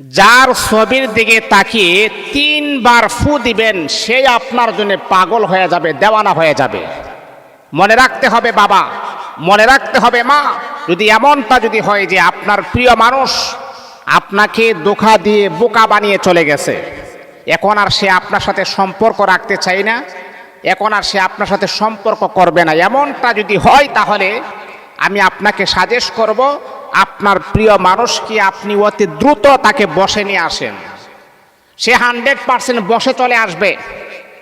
যার ছবির দিকে তাকিয়ে তিনবার ফু দিবেন, সে আপনার জন্য পাগল হয়ে যাবে, দেওয়ানা হয়ে যাবে। মনে রাখতে হবে বাবা, মনে রাখতে হবে মা, যদি এমনটা যদি হয় যে আপনার প্রিয় মানুষ আপনাকে ধোকা দিয়ে বোকা বানিয়ে চলে গেছে, এখন আর সে আপনার সাথে সম্পর্ক রাখতে চাই না, এখন আর সে আপনার সাথে সম্পর্ক করবে না। এমনটা যদি হয় তাহলে আমি আপনাকে সাজেস্ট করব আপনার প্রিয় মানুষকে আপনি অতি দ্রুত তাকে বসে নিয়ে আসেন? সে হান্ড্রেড পার্সেন্ট বসে চলে আসবে।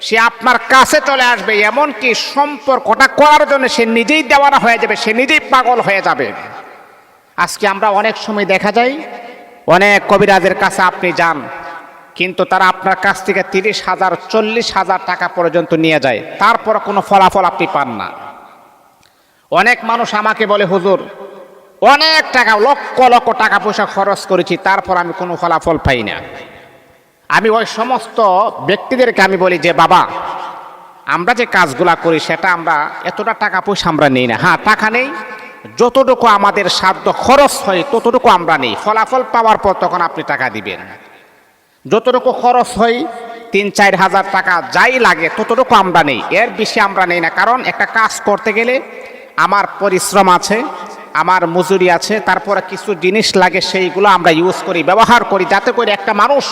সে আপনার কাছে চলে আসবে, এমনকি সম্পর্কটা করার জন্য সে নিজেই দেওয়ানা হয়ে যাবে, সে নিজেই পাগল হয়ে যাবে। আজকে আমরা অনেক সময় দেখা যায়, অনেক কবিরাজের কাছে আপনি যান, কিন্তু তারা আপনার কাছ থেকে তিরিশ হাজার, চল্লিশ হাজার টাকা পর্যন্ত নিয়ে যায়। তারপর কোনো ফলাফল আপনি পান না। অনেক মানুষ আমাকে বলে, হুজুর অনেক টাকা, লক্ষ লক্ষ টাকা পয়সা খরচ করেছি, তারপর আমি কোনো ফলাফল পাই না। আমি ওই সমস্ত ব্যক্তিদেরকে আমি বলি যে, বাবা, আমরা যে কাজগুলা করি, সেটা আমরা এতটা টাকা পয়সা আমরা নেই না। হ্যাঁ টাকা নেই। যতটুকু আমাদের সাধ্য খরচ হয়, ততটুকু আমরা নেই। ফলাফল পাওয়ার পর তখন আপনি টাকা দিবেন। যতটুকু খরচ হয়, তিন, চার হাজার টাকা যাই লাগে, ততটুকু আমরা নেই। এর বেশি আমরা নেই না। কারণ একটা কাজ করতে গেলে আমার পরিশ্রম আছে আমার মজুরি আছে, তারপরে কিছু জিনিস লাগে, সেইগুলো আমরা ইউজ করি, ব্যবহার করি, যাতে করে একটা মানুষ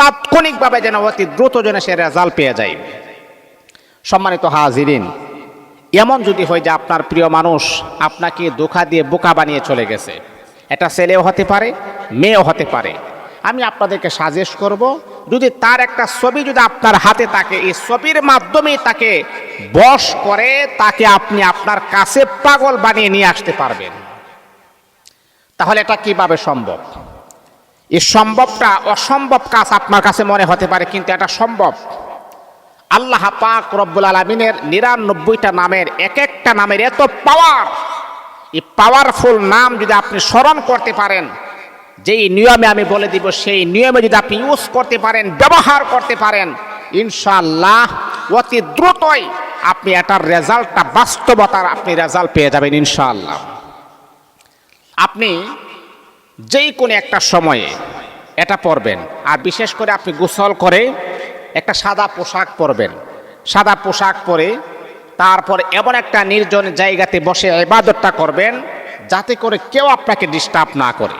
তাৎক্ষণিকভাবে যেন অতি দ্রুত যেন সে রেজাল্ট পেয়ে যায়। সম্মানিত হাজিরিন, এমন যদি হয় যে আপনার প্রিয় মানুষ আপনাকে দোকা দিয়ে বোকা বানিয়ে চলে গেছে। এটা ছেলেও হতে পারে, মেয়েও হতে পারে। আমি আপনাদেরকে সাজেস্ট করব, যদি তার একটা ছবি যদি আপনার হাতে থাকে, এই ছবির মাধ্যমে তাকে বশ করে, তাকে আপনি আপনার কাছে পাগল বানিয়ে নিয়ে আসতে পারবেন। তাহলে এটা কীভাবে সম্ভব? এই সম্ভবটা অসম্ভব কাজ আপনার কাছে মনে হতে পারে, কিন্তু এটা সম্ভব। আল্লাহ পাক রব্বুল আলমিনের নিরানব্বইটা নামের এক একটা নামের এত পাওয়ার এই পাওয়ারফুল নাম যদি আপনি স্মরণ করতে পারেন যেই নিয়মে আমি বলে দিব, সেই নিয়মে যদি আপনি ইউজ করতে পারেন, ব্যবহার করতে পারেন, ইনশাআল্লাহ অতি দ্রুতই আপনি এটার রেজাল্টটা, বাস্তবতার আপনি রেজাল্ট পেয়ে যাবেন ইনশাআল্লাহ। আপনি যেই কোনো একটা সময়ে এটা পরবেন, আর বিশেষ করে আপনি গোসল করে একটা সাদা পোশাক পরবেন। সাদা পোশাক পরে তারপর এমন একটা নির্জন জায়গাতে বসে ইবাদতটা করবেন, যাতে করে কেউ আপনাকে ডিস্টার্ব না করে।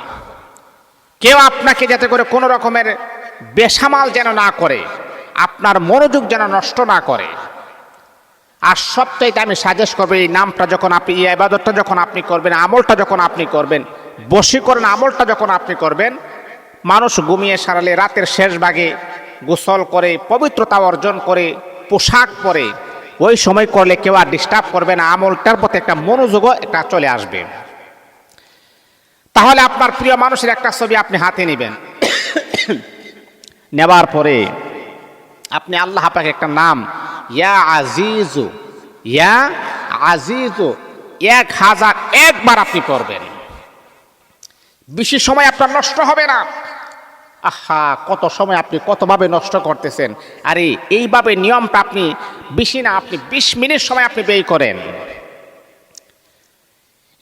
কেউ আপনাকে যাতে করে কোনো রকমের বেসামাল যেন না করে, আপনার মনোযোগ যেন নষ্ট না করে। আর সবটাইতে আমি সাজেস্ট করব, এই নামটা যখন আপনি, এই আবাদতটা যখন আপনি করবেন, আমলটা যখন আপনি করবেন, বশীকরণ আমলটা যখন আপনি করবেন, মানুষ ঘুমিয়ে সারালে রাতের শেষ ভাগে গোসল করে, পবিত্রতা অর্জন করে, পোশাক পরে, ওই সময় করলে কেউ আর ডিস্টার্ব করবে না, আমলটার প্রতি একটা মনোযোগও এটা চলে আসবে। তাহলে আপনার প্রিয় মানুষের একটা ছবি আপনি হাতে নেবেন। নেবার পরে আপনি আল্লাহ পাকে একটা নাম, ইয়া আজিজু ইয়া আজিজু, এক হাজার একবার আপনি পড়বেন। বেশি সময় আপনার নষ্ট হবে না। আহা, কত সময় আপনি কতভাবে নষ্ট করতেছেন। আরে, এইভাবে নিয়মটা আপনি বেশি না, আপনি বিশ মিনিট সময় আপনি ব্যয় করেন।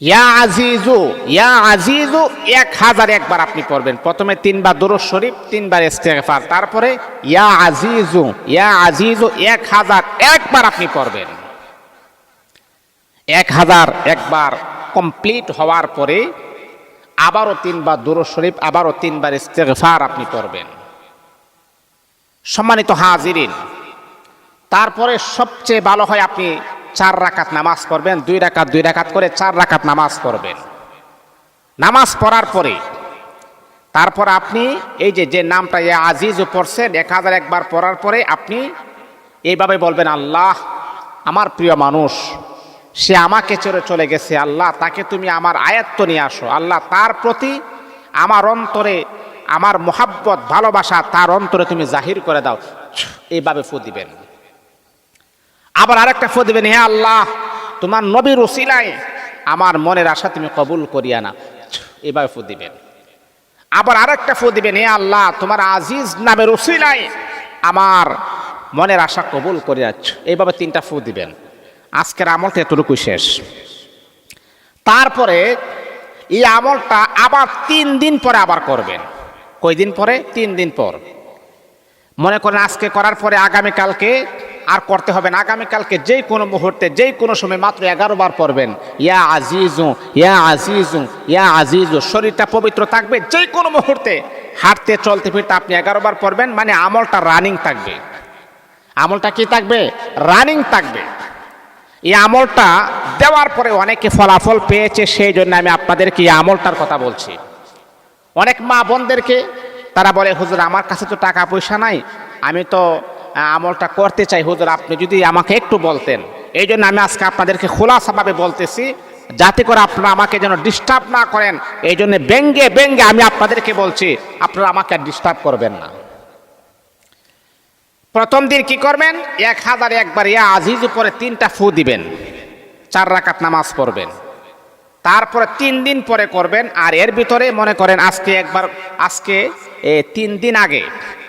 ইয়া আজিজু ইয়া আজিজু, এক হাজার একবার আপনি পড়বেন। প্রথমে তিনবার দুরুদ শরীফ, তিনবার ইস্তেগফার, তারপরে ইয়া আজিজু ইয়া আজিজু, এক হাজার একবার আপনি পড়বেন। এক হাজার একবার কমপ্লিট হওয়ার পরে আবারও তিনবার দুরুদ শরীফ, আবারও তিনবার ইস্তেগফার আপনি পড়বেন। সম্মানিত হাজিরিন, তারপরে সবচেয়ে ভালো হয় আপনি চার রাকাত নামাজ পড়বেন, দুই রাকাত দুই রাকাত করে চার রাকাত নামাজ পড়বেন। নামাজ পড়ার পরে, তারপর আপনি এই যে যে নামটা ইয়া আজিজও পড়ছেন, এক হাজার একবার পড়ার পরে আপনি এইভাবে বলবেন, আল্লাহ, আমার প্রিয় মানুষ, সে আমাকে ছেড়ে চলে গেছে। আল্লাহ, তাকে তুমি আমার আয়ত্ত নিয়ে আসো। আল্লাহ, তার প্রতি আমার অন্তরে আমার মোহাব্বত, ভালোবাসা, তার অন্তরে তুমি জাহির করে দাও। এইভাবে ফু দিবেন। আবার আরেকটা ফু দিবেন, হে আল্লাহ, তোমার নবীর ওসিলায় আমার মনের আশা তুমি কবুল করিয়া না এভাবে ফু দিবেন। আবার আরেকটা ফু দিবেন, হে আল্লাহ, তোমার আজিজ নামের ওসিলায় আমার মনের আশা কবুল করিয়াছ এইভাবে তিনটা ফু দিবেন। আজকের আমলটা এতটুকু শেষ। তারপরে এই আমলটা আবার তিন দিন পরে আবার করবেন। কয়দিন পরে? তিন দিন পর। মনে করেন আজকে করার পরে আগামীকালকে আর করতে হবে না। আগামীকালকে যেই কোনো মুহূর্তে যেই কোনো সময় মাত্র এগারো বার পড়বেন। ইয়া আজিজু ইয়া আজিজু ইয়া আজিজু। শরীরটা পবিত্র থাকবে। যেই কোনো মুহূর্তে হাঁটতে, চলতে, ফিরতে আপনি এগারো বার পড়বেন মানে আমলটা রানিং থাকবে। আমলটা কি থাকবে? রানিং থাকবে। এই আমলটা দেওয়ার পরে অনেকে ফলাফল পেয়েছে, সেই জন্য আমি আপনাদেরকে এই আমলটার কথা বলছি। অনেক মা বোনদেরকে তারা বলে, হুজুর, আমার কাছে তো টাকা পয়সা নাই, আমি তো আমলটা করতে চাই, হুজুর, আপনি যদি আমাকে একটু বলতেন। এই জন্য আমি আজকে আপনাদেরকে খোলাসাভাবে বলতেছি, যাতে করে আপনারা আমাকে যেন ডিস্টার্ব না করেন। এই জন্য ব্যঙ্গে ব্যঙ্গে আমি আপনাদেরকে বলছি, আপনারা আমাকে ডিস্টার্ব করবেন না। প্রথম দিন কি করবেন? এক হাজার একবার ইয়া আজিজ উপরে তিনটা ফু দিবেন, চার রাকাত নামাজ পড়বেন। তারপরে তিন দিন পরে করবেন, আর এর ভিতরে মনে করেন আজকে একবার, আজকে তিন দিন আগে।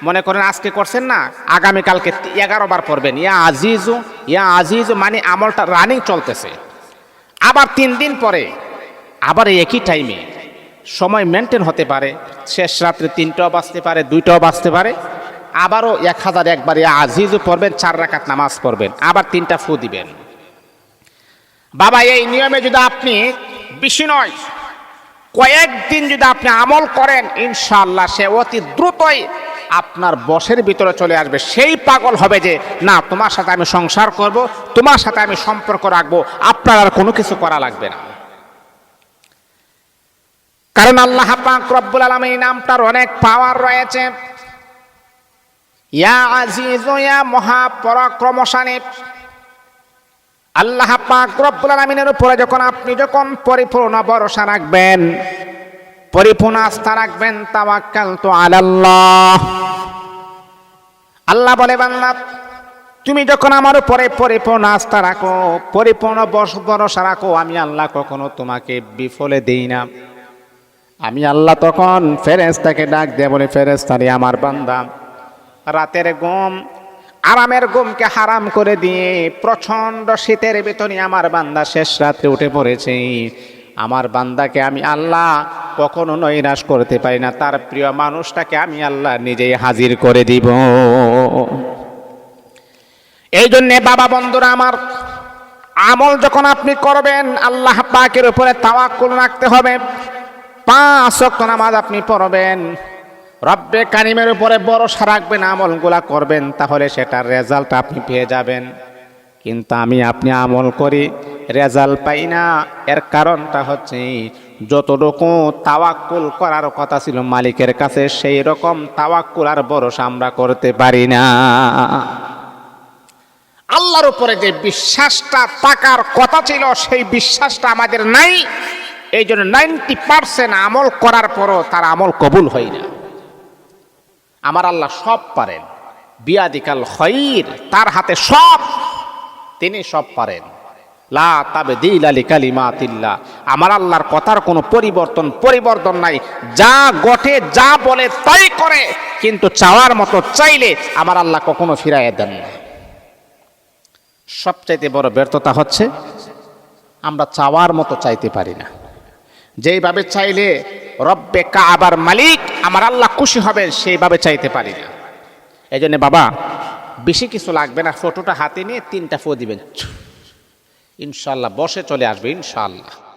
মনে করেন আজকে করছেন না? আগামীকালকে এগারো বার পড়বেন ইয়া আজিজু ইয়া আজিজু মানে আমলটা রানিং চলতেছে। আবার তিন দিন পরে, আবার একই টাইমে সময় মেনটেন হতে পারে। শেষ রাত্রে তিনটাও বাঁচতে পারে, দুইটাও বাঁচতে পারে। আবারও এক হাজার একবার ইয়া আজিজু পড়বেন, চার রাকাত নামাজ পড়বেন। আবার তিনটা ফু দিবেন। বাবা, এই নিয়মে যদি আপনি বেশি নয় কয়েকদিন যদি আপনি আমল করেন, ইনশাআল্লাহ সে অতি দ্রুতই আপনার বসের ভিতরে চলে আসবে। সেই পাগল হবে যে, না, তোমার সাথে আমি সংসার করব, তোমার সাথে আমি সম্পর্ক রাখব, আপনার আর কোনো কিছু করা লাগবে না। কারণ আল্লাহ পাক রব্বুল আলম এই নামটার অনেক পাওয়ার রয়েছে। ইয়া আজিজ, ইয়া মহাপরাক্রমশালী আল্লাহ পাক রব্বুল আলামিনের উপরে যখন আপনি যখন পরিপূর্ণ ভরসা রাখবেন, পরিপূর্ণ আস্থা রাখবেন, তাওয়াক্কাল তো আলাল্লাহ। আল্লাহ বলে, বান্দা, তুমি যখন আমার উপরে পরিপূর্ণ আস্থা রাখো, পরিপূর্ণ ভরসা রাখো, আমি আল্লাহ কখনো তোমাকে বিফলে দেই না। আমি আল্লাহ তখন ফেরেস্তাকে ডাক দিয়ে বলে ফেরেস্তারি আমার বান্দা, রাতের ঘুম আরামের ঘুমকে হারাম করে দিয়ে প্রচণ্ড শীতের ভিতরে আমার বান্দা শেষ রাত্রে উঠে পড়েছে। আমার বান্দাকে আমি আল্লাহ কখনো নৈরাশ করতে পারি না। তার প্রিয় মানুষটাকে আমি আল্লাহ নিজেই হাজির করে দিব। এই জন্যে বাবা বন্ধুরা আমার আমল যখন আপনি করবেন, আল্লাহ পাকের উপরে তাওয়াক্কুল রাখতে হবে। পাঁচ নামাজ আপনি পড়বেন। রব্বে কারিমের উপরে ভরসা রাখবেন, আমলগুলা করবেন, তাহলে সেটার রেজাল্ট আপনি পেয়ে যাবেন। কিন্তু আমি আপনি আমল করি, রেজাল্ট পাই না। এর কারণটা হচ্ছে, যতটুকু তাওয়াক্কুল করার কথা ছিল মালিকের কাছে, সেই রকম তাওয়াক্কুল আর ভরসা আমরা করতে পারি না। আল্লাহর উপরে যে বিশ্বাসটা থাকার কথা ছিল, সেই বিশ্বাসটা আমাদের নাই। এই জন্য নাইনটি পার্সেন্ট আমল করার পরও তার আমল কবুল হয় না। আমার আল্লাহ সব পারেন। বিয়াদিকাল খৈর, তার হাতে সব তিনি সব পারেন। লা তাবে দিল আলী কালিমাতিল্লা আমার আল্লাহর কথার কোনো পরিবর্তন পরিবর্তন নাই। যা গঠে যা বলে, তাই করে। কিন্তু চাওয়ার মতো চাইলে আমার আল্লাহ কখনো ফিরাইয়ে দেন না। সবচাইতে বড় ব্যর্থতা হচ্ছে, আমরা চাওয়ার মতো চাইতে পারি না। যেইভাবে চাইলে রব্বে কাবার মালিক, আমার আল্লাহ খুশি হবেন, সেইভাবে চাইতে পারি না। এই জন্য বাবা, বেশি কিছু লাগবে না, ফটোটা হাতে নিয়ে তিনটা ফো দিবেন। ইনশাল্লাহ, বসে চলে আসবে, ইনশাল্লাহ।